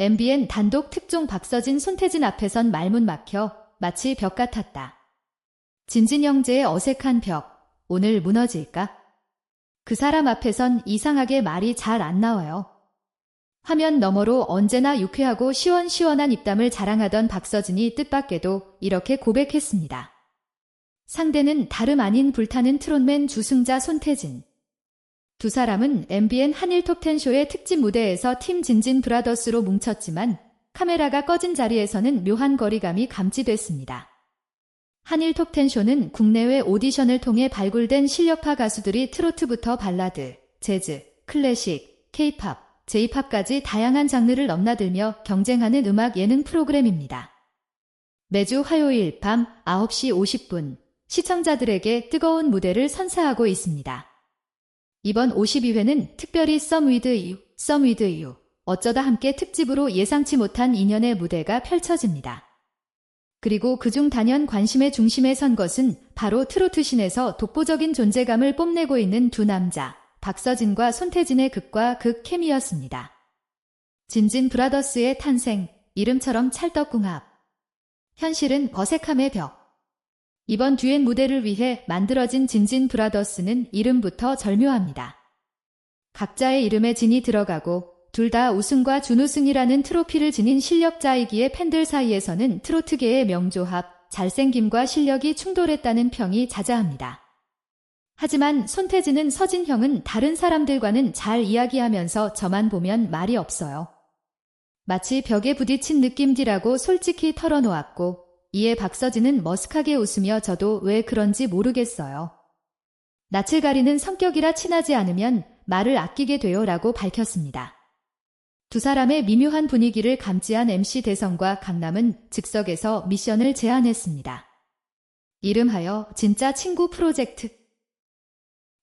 MBN 단독 특종 박서진 손태진 앞에선 말문 막혀 마치 벽 같았다. 진진 형제의 어색한 벽, 오늘 무너질까? 그 사람 앞에선 이상하게 말이 잘 안 나와요. 화면 너머로 언제나 유쾌하고 시원시원한 입담을 자랑하던 박서진이 뜻밖에도 이렇게 고백했습니다. 상대는 다름 아닌 불타는 트롯맨 주승자 손태진. 두 사람은 MBN 한일 톱텐쇼의 특집 무대에서 팀 진진 브라더스로 뭉쳤지만 카메라가 꺼진 자리에서는 묘한 거리감이 감지됐습니다. 한일 톱텐쇼는 국내외 오디션을 통해 발굴된 실력파 가수들이 트로트부터 발라드, 재즈, 클래식, 케이팝, 제이팝까지 다양한 장르를 넘나들며 경쟁하는 음악 예능 프로그램입니다. 매주 화요일 밤 9시 50분 시청자들에게 뜨거운 무대를 선사하고 있습니다. 이번 52회는 특별히 Some With You, 어쩌다 함께 특집으로 예상치 못한 인연의 무대가 펼쳐집니다. 그리고 그중 단연 관심의 중심에 선 것은 바로 트로트신에서 독보적인 존재감을 뽐내고 있는 두 남자, 박서진과 손태진의 극과 극 케미였습니다. 진진 브라더스의 탄생, 이름처럼 찰떡궁합. 현실은 어색함의 벽. 이번 듀엣 무대를 위해 만들어진 진진 브라더스는 이름부터 절묘합니다. 각자의 이름에 진이 들어가고 둘 다 우승과 준우승이라는 트로피를 지닌 실력자이기에 팬들 사이에서는 트로트계의 명조합, 잘생김과 실력이 충돌했다는 평이 자자합니다. 하지만 손태진은 서진형은 다른 사람들과는 잘 이야기하면서 저만 보면 말이 없어요. 마치 벽에 부딪힌 느낌지라고 솔직히 털어놓았고 이에 박서진은 머쓱하게 웃으며 저도 왜 그런지 모르겠어요. 낯을 가리는 성격이라 친하지 않으면 말을 아끼게 돼요 라고 밝혔습니다. 두 사람의 미묘한 분위기를 감지한 MC 대성과 강남은 즉석에서 미션을 제안했습니다. 이름하여 진짜 친구 프로젝트.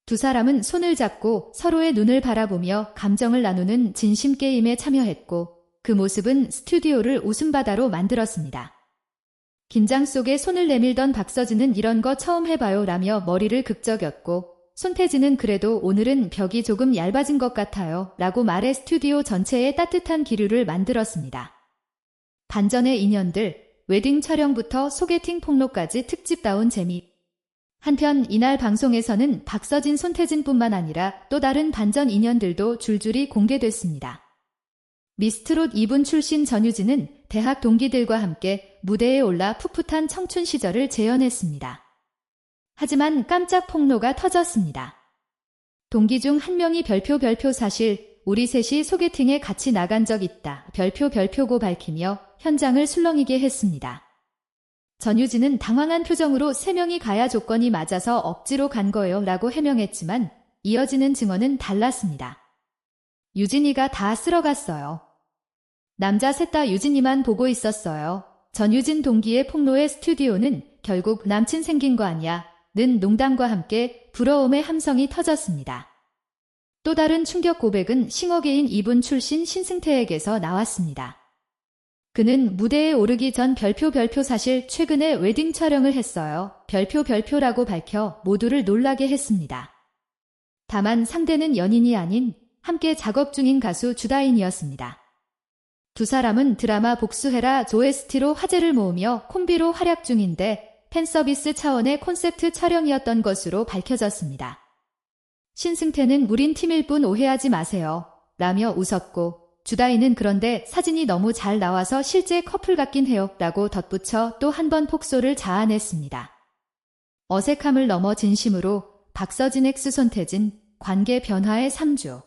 두 사람은 손을 잡고 서로의 눈을 바라보며 감정을 나누는 진심 게임에 참여했고 그 모습은 스튜디오를 웃음바다로 만들었습니다. 긴장 속에 손을 내밀던 박서진은 이런 거 처음 해봐요 라며 머리를 극적였고 손태진은 그래도 오늘은 벽이 조금 얇아진 것 같아요 라고 말해 스튜디오 전체에 따뜻한 기류를 만들었습니다. 반전의 인연들, 웨딩 촬영부터 소개팅 폭로까지 특집다운 재미. 한편 이날 방송에서는 박서진 손태진뿐만 아니라 또 다른 반전 인연들도 줄줄이 공개됐습니다. 미스트롯 2분 출신 전유진은 대학 동기들과 함께 무대에 올라 풋풋한 청춘 시절을 재현했습니다. 하지만 깜짝 폭로가 터졌습니다. 동기 중 한 명이 별표 별표 사실 우리 셋이 소개팅에 같이 나간 적 있다. 별표 별표고 밝히며 현장을 술렁이게 했습니다. 전유진은 당황한 표정으로 세 명이 가야 조건이 맞아서 억지로 간 거예요 라고 해명했지만 이어지는 증언은 달랐습니다. 유진이가 다 쓸어갔어요. 남자 셋 다 유진이만 보고 있었어요. 전유진 동기의 폭로의 스튜디오는 결국 남친 생긴 거 아니야 는 농담과 함께 부러움의 함성이 터졌습니다. 또 다른 충격 고백은 싱어게인 2분 출신 신승태에게서 나왔습니다. 그는 무대에 오르기 전 별표 별표 사실 최근에 웨딩 촬영을 했어요. 별표 별표라고 밝혀 모두를 놀라게 했습니다. 다만 상대는 연인이 아닌 함께 작업 중인 가수 주다인이었습니다. 두 사람은 드라마 복수해라 조에스티로 화제를 모으며 콤비로 활약 중인데 팬서비스 차원의 콘셉트 촬영이었던 것으로 밝혀졌습니다. 신승태는 우린 팀일 뿐 오해하지 마세요. 라며 웃었고 주다이는 그런데 사진이 너무 잘 나와서 실제 커플 같긴 해요. 라고 덧붙여 또 한 번 폭소를 자아냈습니다. 어색함을 넘어 진심으로 박서진 엑스 손태진 관계 변화의 3주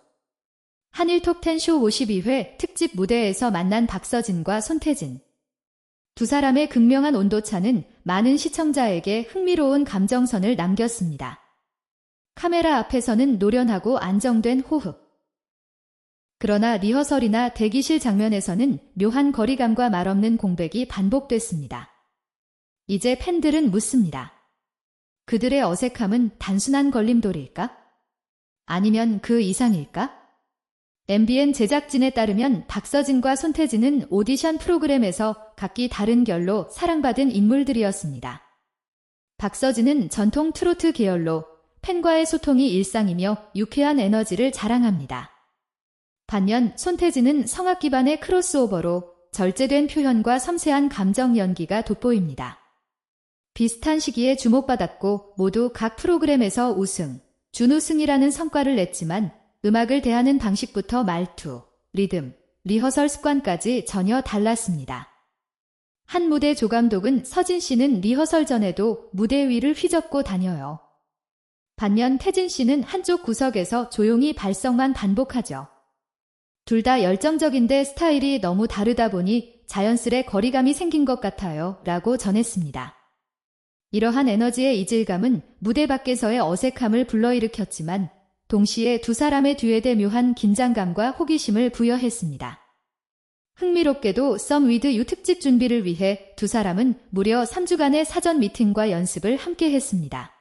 한일 톱텐쇼 52회 특집 무대에서 만난 박서진과 손태진 두 사람의 극명한 온도차는 많은 시청자에게 흥미로운 감정선을 남겼습니다. 카메라 앞에서는 노련하고 안정된 호흡. 그러나 리허설이나 대기실 장면에서는 묘한 거리감과 말없는 공백이 반복됐습니다. 이제 팬들은 묻습니다. 그들의 어색함은 단순한 걸림돌일까? 아니면 그 이상일까? MBN 제작진에 따르면 박서진과 손태진은 오디션 프로그램에서 각기 다른 결로 사랑받은 인물들이었습니다. 박서진은 전통 트로트 계열로 팬과의 소통이 일상이며 유쾌한 에너지를 자랑합니다. 반면 손태진은 성악 기반의 크로스오버로 절제된 표현과 섬세한 감정 연기가 돋보입니다. 비슷한 시기에 주목받았고 모두 각 프로그램에서 우승, 준우승이라는 성과를 냈지만 음악을 대하는 방식부터 말투, 리듬, 리허설 습관까지 전혀 달랐습니다. 한 무대 조감독은 서진 씨는 리허설 전에도 무대 위를 휘젓고 다녀요. 반면 태진 씨는 한쪽 구석에서 조용히 발성만 반복하죠. 둘 다 열정적인데 스타일이 너무 다르다 보니 자연스레 거리감이 생긴 것 같아요. 라고 전했습니다. 이러한 에너지의 이질감은 무대 밖에서의 어색함을 불러일으켰지만 동시에 두 사람의 듀엣에 묘한 긴장감과 호기심을 부여했습니다. 흥미롭게도 썸 위드 유 특집 준비를 위해 두 사람은 무려 3주간의 사전 미팅과 연습을 함께 했습니다.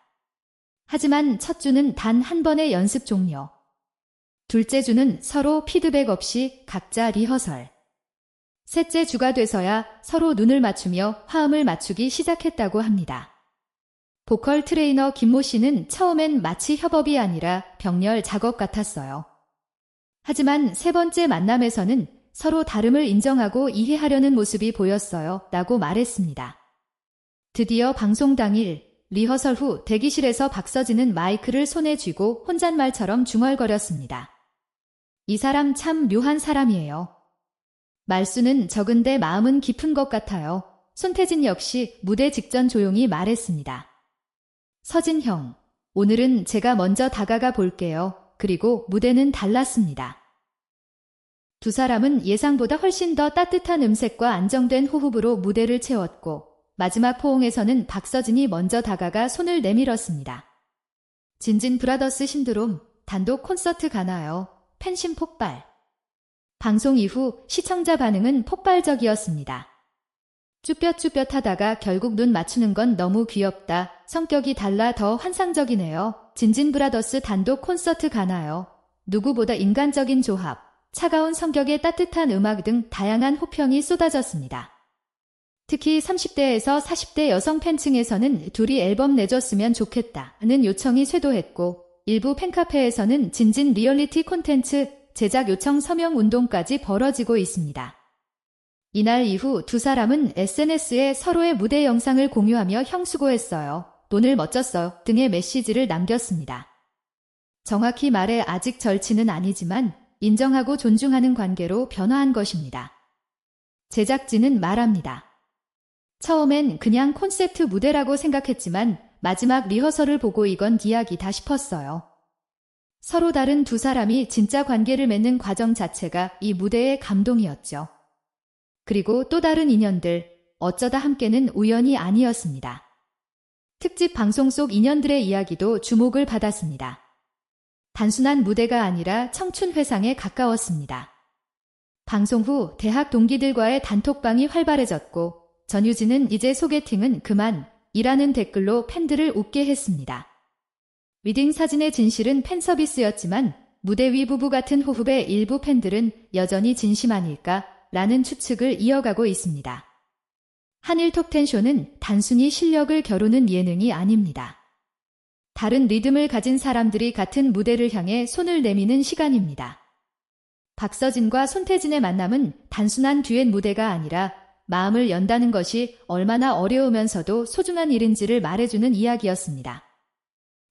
하지만 첫 주는 단 한 번의 연습 종료. 둘째 주는 서로 피드백 없이 각자 리허설. 셋째 주가 돼서야 서로 눈을 맞추며 화음을 맞추기 시작했다고 합니다. 보컬 트레이너 김모 씨는 처음엔 마치 협업이 아니라 병렬 작업 같았어요. 하지만 세 번째 만남에서는 서로 다름을 인정하고 이해하려는 모습이 보였어요. 라고 말했습니다. 드디어 방송 당일 리허설 후 대기실에서 박서진은 마이크를 손에 쥐고 혼잣말처럼 중얼거렸습니다. 이 사람 참 묘한 사람이에요. 말수는 적은데 마음은 깊은 것 같아요. 손태진 역시 무대 직전 조용히 말했습니다. 서진 형, 오늘은 제가 먼저 다가가 볼게요. 그리고 무대는 달랐습니다. 두 사람은 예상보다 훨씬 더 따뜻한 음색과 안정된 호흡으로 무대를 채웠고 마지막 포옹에서는 박서진이 먼저 다가가 손을 내밀었습니다. 진진 브라더스 신드롬 단독 콘서트 가나요? 팬심 폭발. 방송 이후 시청자 반응은 폭발적이었습니다. 쭈뼛쭈뼛 하다가 결국 눈 맞추는 건 너무 귀엽다. 성격이 달라 더 환상적이네요. 진진 브라더스 단독 콘서트 가나요? 누구보다 인간적인 조합, 차가운 성격의 따뜻한 음악 등 다양한 호평이 쏟아졌습니다. 특히 30대에서 40대 여성 팬층에서는 둘이 앨범 내줬으면 좋겠다는 요청이 쇄도했고 일부 팬카페에서는 진진 리얼리티 콘텐츠 제작 요청 서명 운동까지 벌어지고 있습니다. 이날 이후 두 사람은 SNS에 서로의 무대 영상을 공유하며 형수고했어요. 돈을 멋졌어 등의 메시지를 남겼습니다. 정확히 말해 아직 절친은 아니지만 인정하고 존중하는 관계로 변화한 것입니다. 제작진은 말합니다. 처음엔 그냥 콘셉트 무대라고 생각했지만 마지막 리허설을 보고 이건 이야기다 싶었어요. 서로 다른 두 사람이 진짜 관계를 맺는 과정 자체가 이 무대의 감동이었죠. 그리고 또 다른 인연들, 어쩌다 함께는 우연이 아니었습니다. 특집 방송 속 인연들의 이야기도 주목을 받았습니다. 단순한 무대가 아니라 청춘 회상에 가까웠습니다. 방송 후 대학 동기들과의 단톡방이 활발해졌고 전유진은 이제 소개팅은 그만 이라는 댓글로 팬들을 웃게 했습니다. 위딩 사진의 진실은 팬 서비스였지만 무대 위 부부 같은 호흡의 일부 팬들은 여전히 진심 아닐까 라는 추측을 이어가고 있습니다. 한일 톱텐쇼는 단순히 실력을 겨루는 예능이 아닙니다. 다른 리듬을 가진 사람들이 같은 무대를 향해 손을 내미는 시간입니다. 박서진과 손태진의 만남은 단순한 듀엣 무대가 아니라 마음을 연다는 것이 얼마나 어려우면서도 소중한 일인지를 말해주는 이야기였습니다.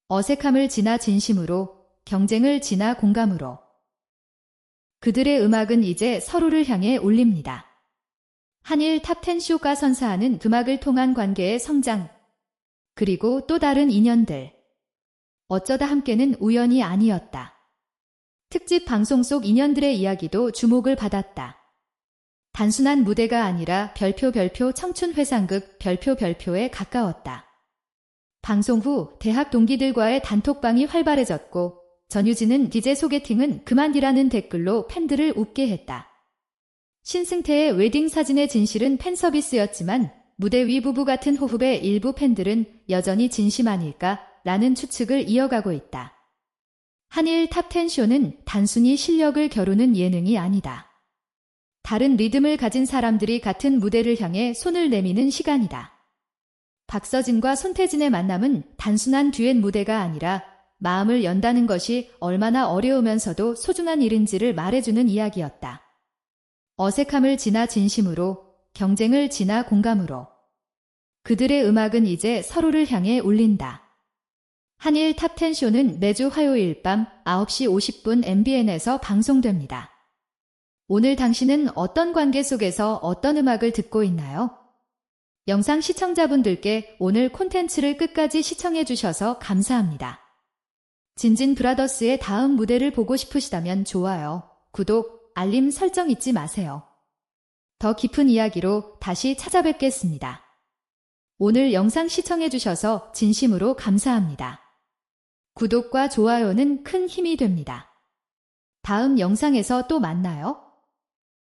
어색함을 지나 진심으로, 경쟁을 지나 공감으로. 그들의 음악은 이제 서로를 향해 올립니다. 한일 탑10 쇼가 선사하는 음악을 통한 관계의 성장, 그리고 또 다른 인연들. 어쩌다 함께는 우연이 아니었다. 특집 방송 속 인연들의 이야기도 주목을 받았다. 단순한 무대가 아니라 별표 별표 청춘 회상극 별표 별표에 가까웠다. 방송 후 대학 동기들과의 단톡방이 활발해졌고 전유진은 디제 소개팅은 그만이라는 댓글로 팬들을 웃게 했다. 신승태의 웨딩 사진의 진실은 팬 서비스였지만 무대 위 부부 같은 호흡의 일부 팬들은 여전히 진심 아닐까 라는 추측을 이어가고 있다. 한일 탑10 쇼는 단순히 실력을 겨루는 예능이 아니다. 다른 리듬을 가진 사람들이 같은 무대를 향해 손을 내미는 시간이다. 박서진과 손태진의 만남은 단순한 듀엣 무대가 아니라 마음을 연다는 것이 얼마나 어려우면서도 소중한 일인지를 말해주는 이야기였다. 어색함을 지나 진심으로, 경쟁을 지나 공감으로. 그들의 음악은 이제 서로를 향해 울린다. 한일 탑10 쇼는 매주 화요일 밤 9시 50분 MBN에서 방송됩니다. 오늘 당신은 어떤 관계 속에서 어떤 음악을 듣고 있나요? 영상 시청자분들께 오늘 콘텐츠를 끝까지 시청해 주셔서 감사합니다. 진진 브라더스의 다음 무대를 보고 싶으시다면 좋아요, 구독, 알림 설정 잊지 마세요. 더 깊은 이야기로 다시 찾아뵙겠습니다. 오늘 영상 시청해 주셔서 진심으로 감사합니다. 구독과 좋아요는 큰 힘이 됩니다. 다음 영상에서 또 만나요.